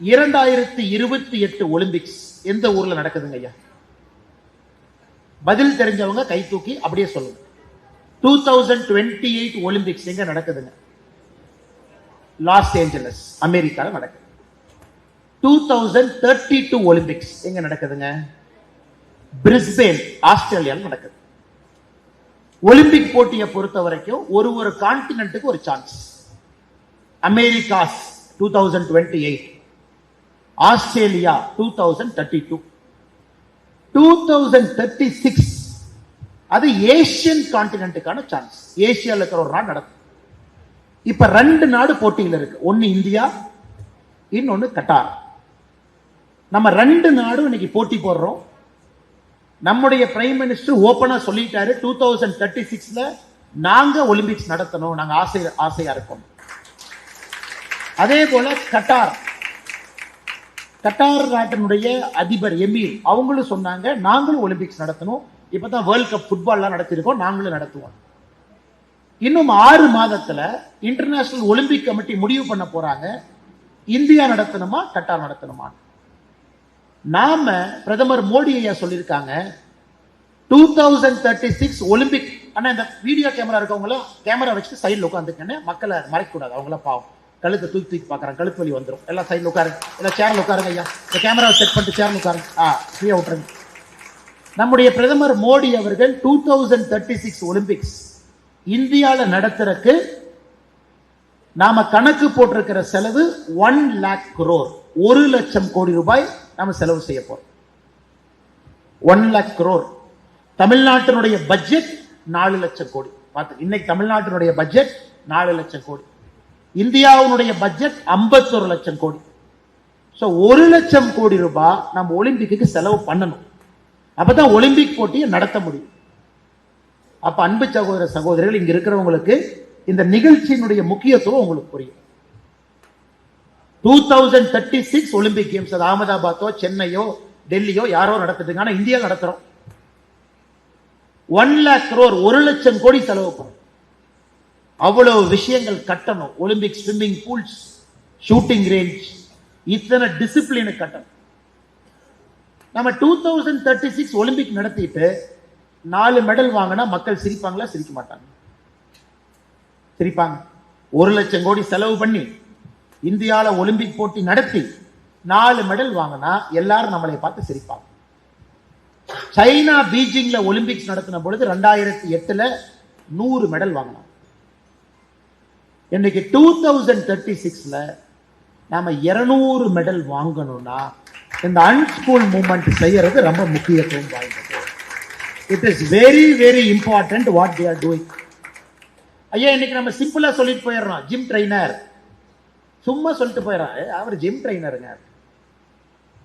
இரண்டாயிரத்தி இருபத்தி எட்டு ஒலிம்பிக்ஸ் எந்த ஊர்ல நடக்குதுங்க ஐயா? பதில் தெரிஞ்சவங்க கை தூக்கி அப்படியே சொல்லுங்க. Two thousand twenty eight Olympics எங்க நடக்குதுங்க? லாஸ் ஏஞ்சலஸ் அமெரிக்காவில் நடக்குது. Two thousand thirty two Olympics எங்க நடக்குதுங்க? பிரிஸ்பேன் ஆஸ்திரேலியாவில் நடக்குது. ஒலிம்பிக் போட்டியை பொறுத்த வரைக்கும் ஒரு ஒரு கான்டினென்ட்டுக்கு ஒரு chance Americas two thousand twenty eight Australia two thousand thirty two two thousand thirty six அது ஏசியன் கான்டினென்ட்டுக்கான சான்ஸ் ஏசியாவில் இருக்கிற ஒரு நாடு நடக்கும். இப்ப ரெண்டு நாடு போட்டியில் இருக்கு. ஒன்னு இந்தியா இன்னொன்னு கட்டார். நம்ம ரெண்டு நாடும் இன்னைக்கு போட்டி போடுறோம். நம்முடைய பிரைம் மினிஸ்டர் ஓப்பனாக சொல்லிட்டாரு. டூ தௌசண்ட் தேர்ட்டி சிக்ஸ்ல நாங்க ஒலிம்பிக்ஸ் நடத்தணும். நாங்க ஆசை ஆசையா இருக்கோம். அதே போல கட்டார். கட்டார் நாட்டினுடைய அதிபர் எமீர் அவங்களும் சொன்னாங்க நாங்களும் ஒலிம்பிக்ஸ் நடத்தணும். இப்போ தான் வேர்ல்ட் கப் ஃபுட்பால்லாம் நடத்தியிருக்கோம் நாங்களும் நடத்துவோம். இன்னும் ஆறு மாதத்தில் இன்டர்நேஷனல் ஒலிம்பிக் கமிட்டி முடிவு பண்ண போகிறாங்க இந்தியா நடத்தணுமா கட்டார் நடத்தணுமா? நாம பிரதமர் மோடி ஐயா சொல்லியிருக்காங்க two thousand thirty six Olympic ஆனால் இந்த வீடியோ கேமரா இருக்கவங்களும் கேமரா வச்சுட்டு சைடில் உட்காந்துக்கன்னு மக்களை மறைக்கக்கூடாது அவங்கள பாவம். கழுத்தை தூக்கி தூக்கி பார்க்குறாங்க கழுத்து வலி வந்துடும் எல்லாம் சைடில் உட்காருங்க. எல்லாம் சேரில் உட்காருங்க ஐயா. இந்த கேமராவை செட் பண்ணிட்டு சேரில் உட்காருங்க. ஆ ஃப்ரீயாக விட்டுருங்க. நம்முடைய பிரதமர் மோடி அவர்கள் two thousand thirty six Olympics இந்தியாவில் நடத்துறக்கு நாம கணக்கு போட்டிருக்கிற செலவு ஒன் லேக் குரோர் ஒரு லட்சம் கோடி ரூபாய் நாம செலவு செய்ய போறோம். ஒன் லேக் குரோர் தமிழ்நாட்டினுடைய பட்ஜெட் நாலு லட்சம் கோடி. பார்த்து இன்னைக்கு தமிழ்நாட்டினுடைய பட்ஜெட் நாலு லட்சம் கோடி. இந்தியாவினுடைய பட்ஜெட் ஐம்பத்தொரு லட்சம் கோடி. ஸோ ஒரு லட்சம் கோடி ரூபாய் நம்ம ஒலிம்பிக்கு செலவு பண்ணணும். அப்பதான் ஒலிம்பிக் போட்டியை நடத்த முடியும். அப்ப அன்பு சகோதர சகோதரிகள் இங்க இருக்கிறவங்களுக்கு இந்த நிகழ்ச்சியினுடைய முக்கியத்துவம் உங்களுக்கு புரியும். Two thousand thirty six Olympic games அது அகமதாபாத்தோ சென்னையோ டெல்லியோ யாரோ நடத்துட்டுங்க ஆனா இந்தியா நடத்துறோம். ஒன் லேக் crore ஒரு லட்சம் கோடி செலவு பண்ணும் அவ்வளவு விஷயங்கள் கட்டணும். Olympic swimming pools shooting range இத்தனை டிசிப்ளினு கட்டணும். நம்ம two thousand thirty six Olympic நடத்திட்டு நாலு மெடல் வாங்கினா மக்கள் சிரிப்பாங்களா? சிரிக்க மாட்டாங்க. சிரிப்பாங்க. ஒரு லட்சம் கோடி செலவு பண்ணி இந்தியால ஒலிம்பிக் போட்டி நடத்தி நாலு மெடல் வாங்கினா எல்லாரும் நம்மளை பார்த்து சிரிப்பாங்க. சைனா பீஜிங்ல ஒலிம்பிக்ஸ் நடத்தின பொழுது ரெண்டாயிரத்தி எட்டுல நூறு மெடல் வாங்கினாங்க. இன்னைக்கு டூ தௌசண்ட் தேர்ட்டி சிக்ஸ்ல நாம இருநூறு மெடல் வாங்கணும்னா இந்த அன்ஸ்கூல் மூமெண்ட் செய்யறது ரொம்ப முக்கியத்துவம் வாய்ந்தது. It is very very important what they are doing ஐயா இன்னைக்கு நம்ம சிம்பிளா சொல்லிட்டு போயிடுறோம். ஜிம் ட்ரைனர் சும்மா சொல்லிட்டு போயிடறான் அவர் ஜிம் ட்ரைனருங்க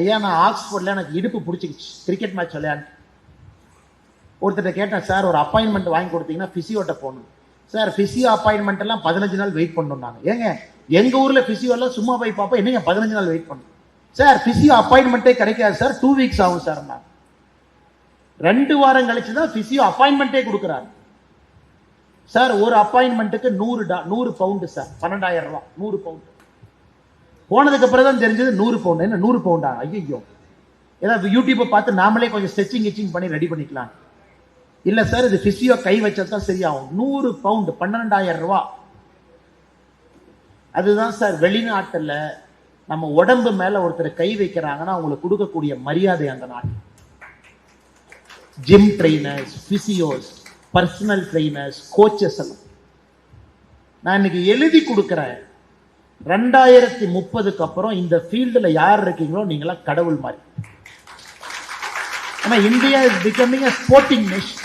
ஐயா நான் ஆக்ஸ்போர்ட்ல எனக்கு இடுப்பு பிடிச்சிக்கிச்சு. கிரிக்கெட் மேட்ச் விளையாண்டு. ஒருத்தர்ட்ட கேட்டேன் சார் ஒரு அப்பாயின்மெண்ட் வாங்கி கொடுத்தீங்கன்னா பிசியோட்ட போகணும். சார் பிசியோ அப்பாயின்மெண்ட் எல்லாம் பதினஞ்சு நாள் வெயிட் பண்ணணும்னாங்க ஏங்க எங்க ஊர்ல பிசியோ எல்லாம் சும்மா போய் பார்ப்போம் என்னங்க பதினஞ்சு நாள் வெயிட் பண்ணணும்? சார் பிசியோ அப்பாயின்மெண்ட்டே கிடைக்காது சார் டூ வீக்ஸ் ஆகும் சார் நான் ரெண்டு வாரம் கழிச்சு தான் பிசியோ அப்பாயின்மெண்ட்டே கொடுக்குறாரு. சார் ஒரு அப்பாயின்மெண்ட்டுக்கு நூறு டா நூறு பவுண்டு சார் பன்னெண்டாயிரம் ரூபா நூறு பவுண்டு போனதுக்கு அப்புறம் தான் தெரிஞ்சது நூறு பவுண்டு என்ன நூறு பவுண்டா ஐயோ ஏதாவது யூடியூப்பை பார்த்து நாமளே கொஞ்சம் ஸ்ட்ரெச்சிங் கிச்சிங் பண்ணி ரெடி பண்ணிக்கலாம். இல்ல சார் இது பிசியோ கை வச்சா தான் சரியாகும். நூறு பவுண்டு பன்னெண்டாயிரம் ரூபா. அதுதான் சார் வெளிநாட்டுல நம்ம உடம்பு மேல ஒருத்தர் கை வைக்கிறாங்கன்னா அவங்களுக்கு கொடுக்கக்கூடிய மரியாதை அந்த நாட்டு gym trainers physios personal trainers coaches எல்லாம். நான் இன்னைக்கு எழுதி கொடுக்குறேன். ரெண்டாயிரத்தி முப்பதுக்கு அப்புறம் இந்த ஃபீல்டில் யார் இருக்கீங்களோ நீங்களாம் கடவுள் மாதிரி. ஆனால் India is becoming a sporting nation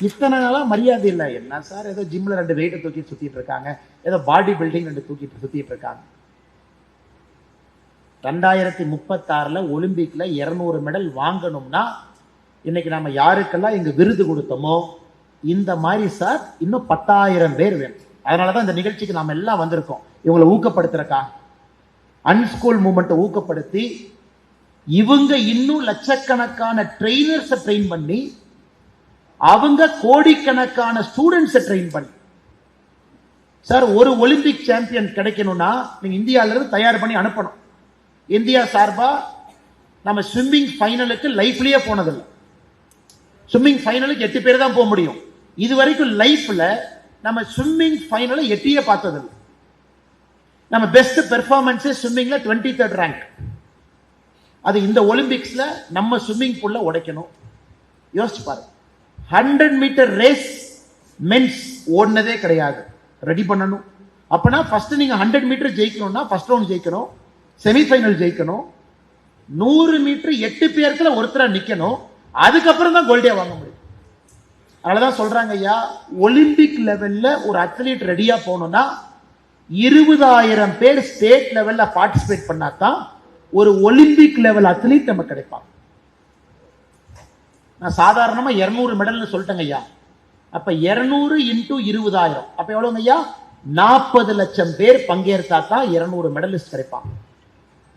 இத்தனை நாளாக மரியாதை இல்லை. என்ன சார்? ஏதோ ஜிம்ல ரெண்டு வெயிட்டை தூக்கி சுத்திட்டு இருக்காங்க. ஏதோ பாடி பில்டிங் ரெண்டு தூக்கிட்டு சுத்திட்டு இருக்காங்க. ரெண்டாயிரத்தி முப்பத்தாறுல ஒலிம்பிக்ல இருநூறு மெடல் வாங்கணும்னா இன்னைக்கு நாம யாருக்கெல்லாம் இங்க விருது கொடுத்தோமோ இந்த மாதிரி சார் இன்னும் பத்தாயிரம் பேர் வேணும். அதனாலதான் இந்த நிகழ்ச்சிக்கு நாம எல்லாம் வந்திருக்கோம். இவங்களை ஊக்கப்படுத்துறக்கா? அன்ஸ்கூல் மூமெண்ட்டை ஊக்கப்படுத்தி இவங்க இன்னும் லட்சக்கணக்கான ட்ரெயினர்ஸை ட்ரெயின் பண்ணி அவங்க கோடிக்கணக்கான ஸ்டூடெண்ட்ஸை ட்ரெயின் பண்ணி. சார் ஒரு ஒலிம்பிக் சாம்பியன் கிடைக்கணும்னா நீங்க இந்தியால இருந்து தயார் பண்ணி அனுப்பணும். இந்தியா சார்பா நம்ம ஸ்விம்மிங் ஃபைனலுக்கு லைஃப்லயே போனதில்லை. ஸ்விம்மிங் ஃபைனலுக்கு எட்டு பேர் தான் போக முடியும். இது வரைக்கும் லைஃப்ல நம்ம ஸ்விம்மிங் ஃபைனலை எட்டியே பார்த்ததில்லை. நம்ம பெஸ்ட் பெர்ஃபார்மன்ஸே ஸ்விம்மிங்ல டுவெண்ட்டி தேர்ட் ரேங்க் அது இந்த ஒலிம்பிக்ஸ்ல நம்ம ஸ்விம்மிங் பூல்ல உடைக்கணும். யோசிச்சு பாருங்க. ஹண்ட்ரட் மீட்டர் ரேஸ் மென்ஸ் ஓடினதே கிடையாது. ரெடி பண்ணணும். அப்பனா ஃபஸ்ட்டு நீங்கள் ஹண்ட்ரட் மீட்டர் ஜெயிக்கணும்னா ஃபஸ்ட் ரவுண்ட் ஜெயிக்கணும். செமிஃபைனல் ஜெயிக்கணும். நூறு மீட்டர் எட்டு பேர்த்தில் ஒருத்தராக நிற்கணும் அதுக்கப்புறம் தான் கோல்டே வாங்க முடியும். அதனாலதான் சொல்கிறாங்க ஐயா ஒலிம்பிக் லெவலில் ஒரு அத்லீட் ரெடியாக போகணும்னா இருபதாயிரம் பேர் ஸ்டேட் லெவலில் பார்ட்டிசிபேட் பண்ணாதான் ஒரு ஒலிம்பிக் லெவல் அத்லீட் நம்ம கிடைப்பாங்க நான் சாதாரணமாக இரநூறு மெடல்னு சொல்லிட்டேங்க ஐயா. அப்போ இரநூறு இன்ட்டு இருபதாயிரம். அப்போ எவ்வளவுங்க ஐயா? நாற்பது லட்சம் பேர் பங்கேற்றா தான் 200 மெடலிஸ்ட் கிடைப்பான்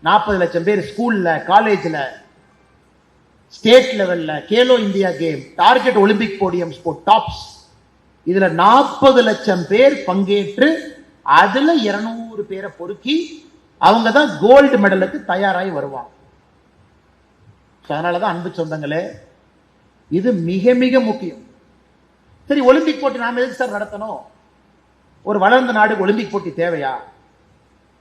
நாற்பது லட்சம் பேர் ஸ்கூல்ல காலேஜ்ல ஸ்டேட் லெவலில் Khelo India game target Olympic podium sport TOPS இதில் நாற்பது லட்சம் பேர் பங்கேற்று அதில் இரநூறு பேரை பொறுக்கி அவங்க தான் கோல்டு மெடலுக்கு தயாராகி வருவாங்க. அதனால அதனாலதான் அன்பு சொந்தங்களே இது மிக மிக முக்கியம். சரி ஒலிம்பிக் போட்டி நாம் எதுக்கு சார் நடத்தணும்? ஒரு வளர்ந்த நாடுக்கு ஒலிம்பிக் போட்டி தேவையா?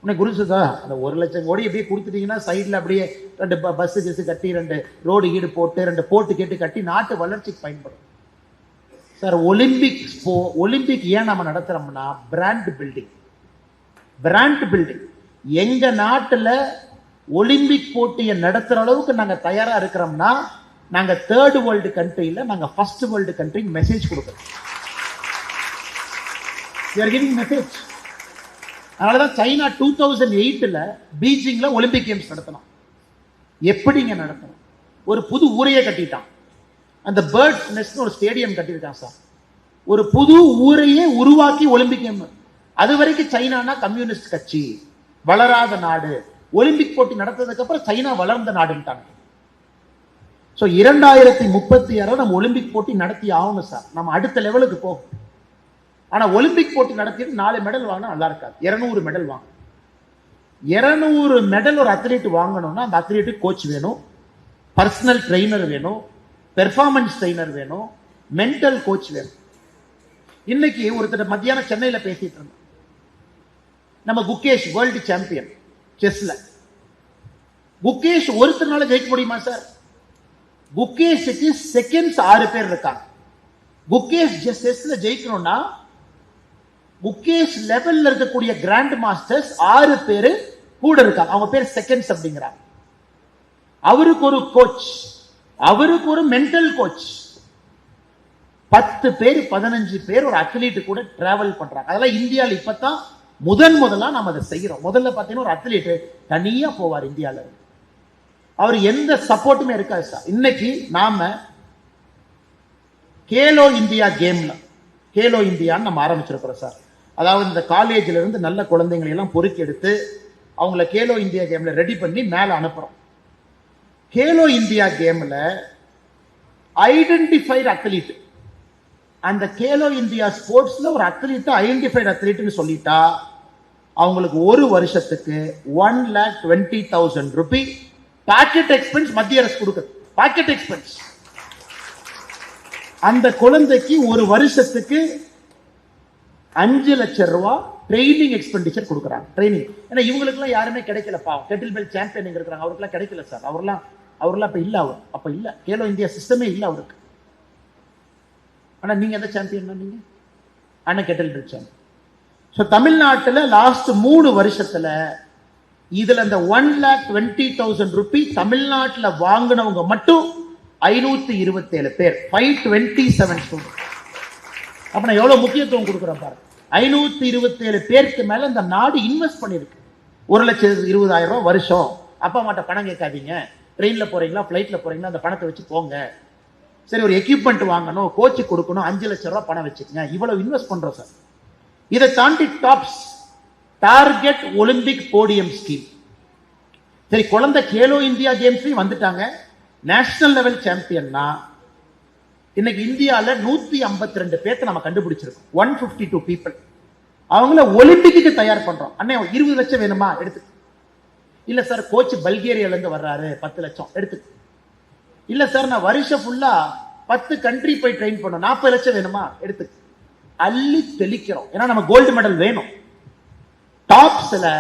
உனக்கு குருசுதா அந்த ஒரு லட்சம் கோடி அப்படியே கொடுத்துட்டீங்கன்னா சைடில் அப்படியே ரெண்டு பஸ் கிஸ் கட்டி ரெண்டு ரோடு ஈடு போட்டு ரெண்டு போட்டு கேட்டு கட்டி நாட்டு வளர்ச்சிக்கு பயன்படும். சார் ஒலிம்பிக் போ ஒலிம்பிக் ஏன் நம்ம நடத்துகிறோம்னா பிராண்ட் பில்டிங் பிராண்ட் பில்டிங் எங்கள் நாட்டில் ஒலிம்பிக் போட்டியை நடத்துகிற அளவுக்கு நாங்கள் தயாராக இருக்கிறோம்னா நாங்க தேர்டு வேர்ல்டு கண்ட்ரியில நாங்க ஃபர்ஸ்ட் வேர்ல்டு கண்ட்ரிக்கு மெசேஜ் கொடுக்குறோம். கிவிங் மெசேஜ் அதனாலதான் சைனா டூ தௌசண்ட் எயிட்ல பீஜிங்ல ஒலிம்பிக் கேம்ஸ் நடத்தணும் எப்படிங்க நடத்தணும் ஒரு புது ஊரையே கட்டிட்டான். அந்த பேர்ட்ஸ் நெஸ்ட் ஒரு ஸ்டேடியம் கட்டியிருக்கான் சார். ஒரு புது ஊரையே உருவாக்கி ஒலிம்பிக் கேம். அது வரைக்கும் சைனானா கம்யூனிஸ்ட் கட்சி வளராத நாடு. ஒலிம்பிக் போட்டி நடத்ததுக்கு அப்புறம் சைனா வளர்ந்த நாடுன்ட்டாங்க ஸோ இரண்டாயிரத்தி முப்பத்தி ஆறு நம்ம ஒலிம்பிக் போட்டி நடத்தி ஆகணும் சார் நம்ம அடுத்த லெவலுக்கு போகும் ஆனால் ஒலிம்பிக் போட்டி நடத்திட்டு நாலு மெடல் வாங்கினா நல்லா இருக்காது. இரநூறு மெடல் வாங்கணும். இரநூறு மெடல் ஒரு அத்லீட் வாங்கணும்னா அந்த அத்லீட்டுக்கு கோச் வேணும். பர்சனல் ட்ரெயினர் வேணும். பெர்ஃபார்மன்ஸ் ட்ரெயினர் வேணும். மென்டல் கோச் வேணும். இன்னைக்கு ஒருத்தர் மத்தியானம் சென்னையில் பேசிட்டு இருந்தோம் நம்ம குகேஷ் வேர்ல்டு சாம்பியன் செஸ்ல. குகேஷ் ஒருத்தனால ஜெயிக்க முடியுமா சார் குகேஷுக்கு செகண்ட்ஸ் ஆறு பேர் இருக்காங்க. குகேஷ் செஸ்ல ஜெயிக்கணும்னா குக்கேஷ் லெவல்ல இருக்கக்கூடிய கிராண்ட் மாஸ்டர்ஸ் ஆறு பேர் கூட இருக்காங்க. அவங்க பேர் செகண்ட்ஸ் அப்படிங்கிறாங்க. அவருக்கு ஒரு கோச் அவருக்கு ஒரு மென்டல் கோச் பத்து பேர் பதினஞ்சு பேர் ஒரு அத்லீட் கூட டிராவல் பண்றாங்க. அதெல்லாம் இந்தியாவில் இப்பதான் முதன் முதலா நம்ம அதை செய்யறோம். முதல்ல பார்த்தீங்கன்னா ஒரு அத்லீட் தனியா போவார் இந்தியால இருந்து. அவர் எந்த சப்போர்ட்டுமே இருக்காது சார் இன்னைக்கு நாம கேலோ இந்தியா கேம்ல கேலோ இந்தியான்னு நம்ம ஆரம்பிச்சிருக்கிறோம் சார் அதாவது இந்த காலேஜில் இருந்து நல்ல குழந்தைங்களை எல்லாம் பொறுக்கி எடுத்து அவங்கள கேலோ இந்தியா கேம்ல ரெடி பண்ணி மேலே அனுப்புறோம். கேலோ இந்தியா கேம்ல ஐடென்டிஃபைடு அத்லீட் அந்த கேலோ இந்தியா ஸ்போர்ட்ஸ்ல ஒரு அத்லீட் ஐடென்டிஃபைடு அத்லீட்னு சொல்லிட்டா அவங்களுக்கு ஒரு வருஷத்துக்கு one lakh twenty thousand rupee pocket expense மத்திய அரசு கொடுக்குது. பாக்கெட் எக்ஸ்பென்ஸ் அந்த குழந்தைக்கு ஒரு வருஷத்துக்கு அஞ்சு லட்சம் ரூபாய் ட்ரைனிங் எக்ஸ்பெண்டிச்சர் கொடுக்குறாங்க. ட்ரைனிங் ஏன்னா இவங்களுக்குலாம் யாருமே கிடைக்கல பாவம். கெட்டில் பெல் சாம்பியன் இருக்கிறாங்க? அவருக்குலாம் கிடைக்கல சார். அவர்லாம் அவர்லாம் அப்போ இல்லை அவர். அப்போ இல்லை. கேலோ இந்தியா சிஸ்டமே இல்லை அவருக்கு. ஆனால் நீங்க எந்த சாம்பியன் நீங்க? அண்ணன் கெட்டில் பெல் சாம்பியன் ஸோ தமிழ்நாட்டில் லாஸ்ட் மூணு வருஷத்துல இதுல இந்த one lakh twenty thousand rupee தமிழ்நாட்டில் வாங்கினவங்க மட்டும் ஐநூத்தி இருபத்தேழு பேர். ஃபைவ் டுவெண்ட்டி செவன் ஸ்டூடெண்ட் அப்ப நான் எவ்வளவு முக்கியத்துவம் கொடுக்குறேன் பாருங்க ஐநூத்தி இருபத்தேழு பேருக்கு மேல இந்த நாடு இன்வெஸ்ட் பண்ணிருக்கு. ஒரு லட்சம் இருபதாயிரம் ரூபா வருஷம். அப்பா அம்மாட்ட பணம் கேட்காதீங்க. ட்ரெயின்ல போறீங்களா ஃபிளைட்ல போறீங்களா அந்த பணத்தை வச்சு போங்க. சரி ஒரு எக்யூப்மெண்ட் வாங்கணும் கோச்சு கொடுக்கணும் அஞ்சு லட்சம் ரூபா பணம் வச்சுக்கங்க. இவ்வளவு இன்வெஸ்ட் பண்றோம் சார் இதை தாண்டி TOPS target Olympic podium scheme சரி குழந்தை கேலோ இந்தியா கேம்ஸ்லயும் வந்துட்டாங்க. நேஷனல் லெவல் சாம்பியன்னா இன்னைக்கு இந்தியாவில் நூத்தி ஐம்பத்தி ரெண்டு பேர்த்த நம்ம கண்டுபிடிச்சிருக்கோம். ஒன் பிப்டி டூ பீப்புள் அவங்கள ஒலிம்பிக்கு தயார் பண்றோம். அண்ணே இருபது லட்சம் வேணுமா? எடுத்து. இல்ல சார் கோச் பல்கேரியால இருந்து வர்றாரு பத்து லட்சம். எடுத்து. இல்ல சார் நான் வருஷம் ஃபுல்லா பத்து கண்ட்ரி போய் ட்ரெயின் பண்ணோம். நாற்பது லட்சம் வேணுமா? எடுத்து. அள்ளி தெளிக்கிறோம். ஏன்னா நம்ம கோல்டு மெடல் வேணும். டாப்ஸில்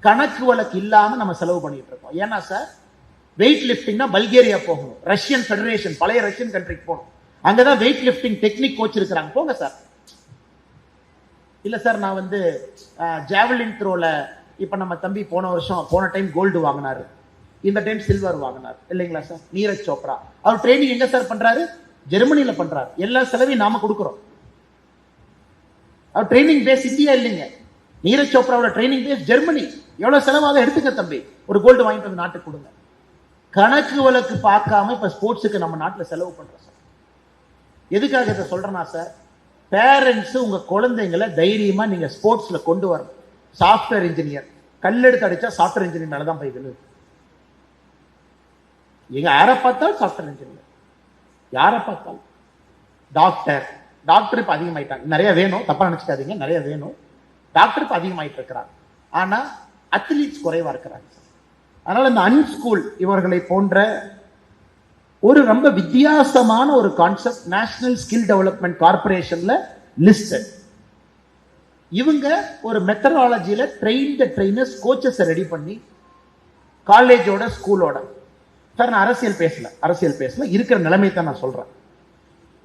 கணக்கு வழக்கு இல்லாம நம்ம செலவு பண்ணிட்டு இருக்கோம். ஏன்னா சார் வெயிட் லிஃப்டிங்னா பல்கேரியா போகணும். ரஷ்யன் ஃபெடரேஷன் பழைய ரஷ்யன் கண்ட்ரிக்கு போகணும். அங்கதான் வெயிட் லிஃப்டிங் டெக்னிக் கோச் இருக்கிறாங்க. போங்க சார். இல்ல சார் நான் வந்து ஜாவலின் த்ரோல இப்ப நம்ம தம்பி போன வருஷம் போன டைம் கோல்டு வாங்கினாரு. இந்த டைம் சில்வர் வாங்கினார். இல்லைங்களா சார்? நீரஜ் சோப்ரா. அவர் ட்ரைனிங் எங்க சார் பண்றாரு? ஜெர்மனியில பண்றாரு. எல்லா செலவையும் நாம கொடுக்குறோம். அவர் ட்ரைனிங் பேஸ் இந்தியா இல்லைங்க. நீரஜ் சோப்ராவோட ட்ரைனிங் பேஸ் ஜெர்மனி. எவ்வளவு செலவாக எடுத்துக்க தம்பி. ஒரு கோல்டு வாங்கிட்டு வந்து நாட்டுக்கு கொடுங்க. கணக்கு வழக்கு பார்க்காம இப்ப ஸ்போர்ட்ஸுக்கு நம்ம நாட்டில் செலவு பண்றோம் சார் எதுக்காக இதை சொல்றேன்னா சார் பேரண்ட்ஸ் உங்க குழந்தைங்களை தைரியமா நீங்க ஸ்போர்ட்ஸ்ல கொண்டு வரணும். சாஃப்ட்வேர் இன்ஜினியர் கல்லெடுத்து அடிச்சா சாஃப்ட்வேர் இன்ஜினியர் மேலே தான் போய் விழுது எங்க யாரை பார்த்தாலும் சாஃப்ட்வேர் இன்ஜினியர் யாரை பார்த்தாலும்? டாக்டர் டாக்டர் இப்ப அதிகமாயிட்டாங்க. நிறைய வேணும். தப்பா நினைச்சுக்காதீங்க. நிறைய வேணும். டாக்டர் இப்ப அதிகமாயிட்டு இருக்கிறாங்க. ஆனா அத்லீட்ஸ் குறைவா இருக்கிறாங்க. அதனால இந்த அன்ஸ்கூல் இவர்களை போன்ற ஒரு ரொம்ப வித்தியாசமான ஒரு கான்செப்ட் நேஷனல் ஸ்கில் டெவலப்மெண்ட் கார்பரேஷன்ல லிஸ்டட் இவங்க ஒரு மெத்தடாலஜியில ட்ரெயின்ட ட்ரெயினர்ஸ் கோச்சஸை ரெடி பண்ணி காலேஜோட ஸ்கூலோட சார் நான் அரசியல் பேசல. அரசியல் பேசல. இருக்கிற நிலைமை தான் நான் சொல்றேன்.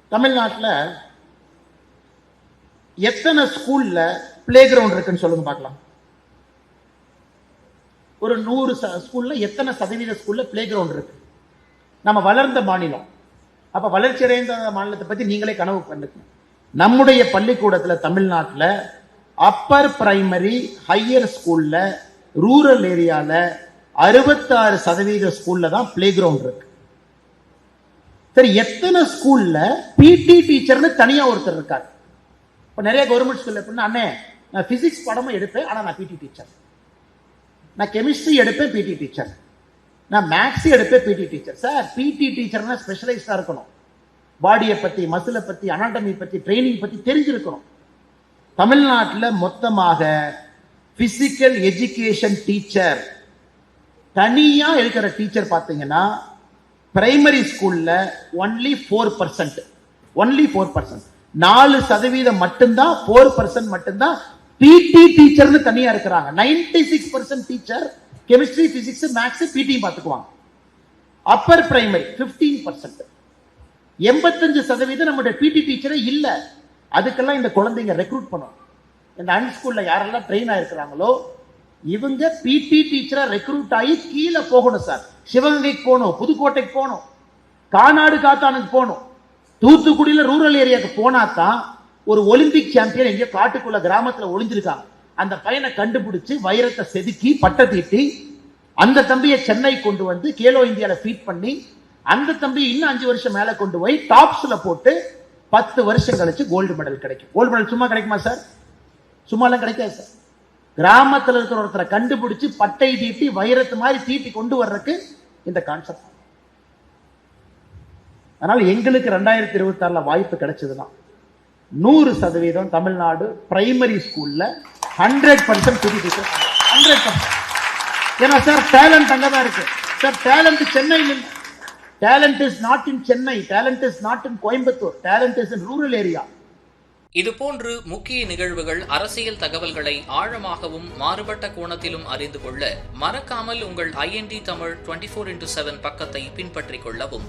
தமிழ்நாட்டில் எத்தனை ஸ்கூல்ல பிளே கிரவுண்ட் இருக்குன்னு சொல்லுங்க பார்க்கலாம். ஒரு நூறு ஸ்கூல்ல எத்தனை சதவீத ஸ்கூல்ல பிளே கிரவுண்ட் இருக்கு? நம்ம வளர்ந்த மாநிலம். அப்ப வளர்ச்சி அடைந்த மாநிலத்தை பத்தி நீங்களே கனவு பண்ணுங்க நம்முடைய பள்ளிக்கூடத்துல தமிழ்நாட்டில் அப்பர் பிரைமரி ஹையர் ஸ்கூல்ல ரூரல் ஏரியால அறுபத்தாறு சதவீத ஸ்கூல்ல தான் பிளே கிரவுண்ட் இருக்கு. சரி எத்தனை ஸ்கூல்ல பிடி டீச்சர்னு தனியா ஒருத்தர் இருக்காரு. இப்போ நிறைய கவர்மெண்ட் ஸ்கூல்ல எப்படின்னா அண்ணே நான் பிசிக்ஸ் படமும் எடுப்பேன் ஆனால் நான் பிடி டீச்சர் நான் கெமிஸ்ட்ரி எடுப்பேன் பிடி டீச்சர் நான் மேக்ஸ் எடுப்பேன் பிடி டீச்சர் சார் பிடி டீச்சர்னா ஸ்பெஷலைஸ்டாக இருக்கணும். பாடியை பற்றி மசிலை பற்றி அனாட்டமி பற்றி ட்ரைனிங் பற்றி தெரிஞ்சிருக்கணும். தமிழ்நாட்டில் மொத்தமாக பிசிக்கல் எஜுகேஷன் டீச்சர் தனியா இருக்கிற டீச்சர் பார்த்தீங்கன்னா பிரைமரி ஸ்கூல்ல only four percent only four percent நாலு சதவீதம் மட்டும்தான் ஃபோர் பர்சன்ட் மட்டும்தான் பிடி டீச்சர்னு தனியா இருக்கிறாங்க. Ninety six percent teacher chemistry physics maths P T பார்த்துக்குவாங்க அப்பர் பிரைமரி பிப்டீன் பர்சன்ட் எண்பத்தஞ்சு சதவீதம் நம்முடைய பிடி டீச்சரே இல்ல. அதுக்கெல்லாம் இந்த குழந்தைங்க ரெக்ரூட் பண்ணணும். இந்த அன்ஸ்கூல்ல யாரெல்லாம் ட்ரெயின் ஆயிருக்கிறாங்களோ இவங்க பிடி டீச்சரா ரெக்ரூட் ஆகி கீழே போகணும் சார் சிவகங்கைக்கு போகணும் புதுக்கோட்டைக்கு போகணும் காநாடு காத்தானுக்கு போகணும். தூத்துக்குடியில ரூரல் ஏரியாவுக்கு போனா தான் ஒரு ஒலிம்பிக் சாம்பியன் எங்கேயோ காட்டுக்குள்ள கிராமத்துல ஒளிஞ்சிருக்கான். அந்த பையனை கண்டுபிடிச்சு வைரத்தை செதுக்கி பட்டை தீட்டி அந்த தம்பியை சென்னை கொண்டு வந்து கேலோ இந்தியால ஃபீட் பண்ணி அந்த தம்பி இன்னும் அஞ்சு வருஷம் மேல கொண்டு போய் டாப்ஸ்ல போட்டு பத்து வருஷம் கழிச்சு கோல்டு மெடல் கிடைக்கும். கோல்டு மெடல் சும்மா கிடைக்குமா சார் சும்மா எல்லாம் கிடைக்காது சார் கிராமத்துல இருக்கிற ஒருத்தரை கண்டுபிடிச்சு பட்டை தீட்டி வைரத்து மாதிரி தீட்டி கொண்டு வர்றதுக்கு இந்த கான்செப்ட் அதனால எங்களுக்கு ரெண்டாயிரத்தி இருபத்தி ஆறுல வாய்ப்பு கிடைச்சதுதான். நூறு சதவீதம் தமிழ்நாடு பிரைமரி ஸ்கூல்ல ஹண்ட்ரட் பர்சன்ட் புது ஹண்ட்ரட் பர்சன்ட் ஏன்னா சார் டேலண்ட் அங்கதான் இருக்கு. சார் டேலண்ட் சென்னையில் இல்லை. Talent is not in Chennai talent is not in Coimbatore talent is in rural area இதுபோன்று முக்கிய நிகழ்வுகள் அரசியல் தகவல்களை ஆழமாகவும் மாறுபட்ட கோணத்திலும் அறிந்து கொள்ள மறக்காமல் உங்கள் I N D Tamil twenty four into seven பக்கத்தை பின்பற்றிக் கொள்ளவும்.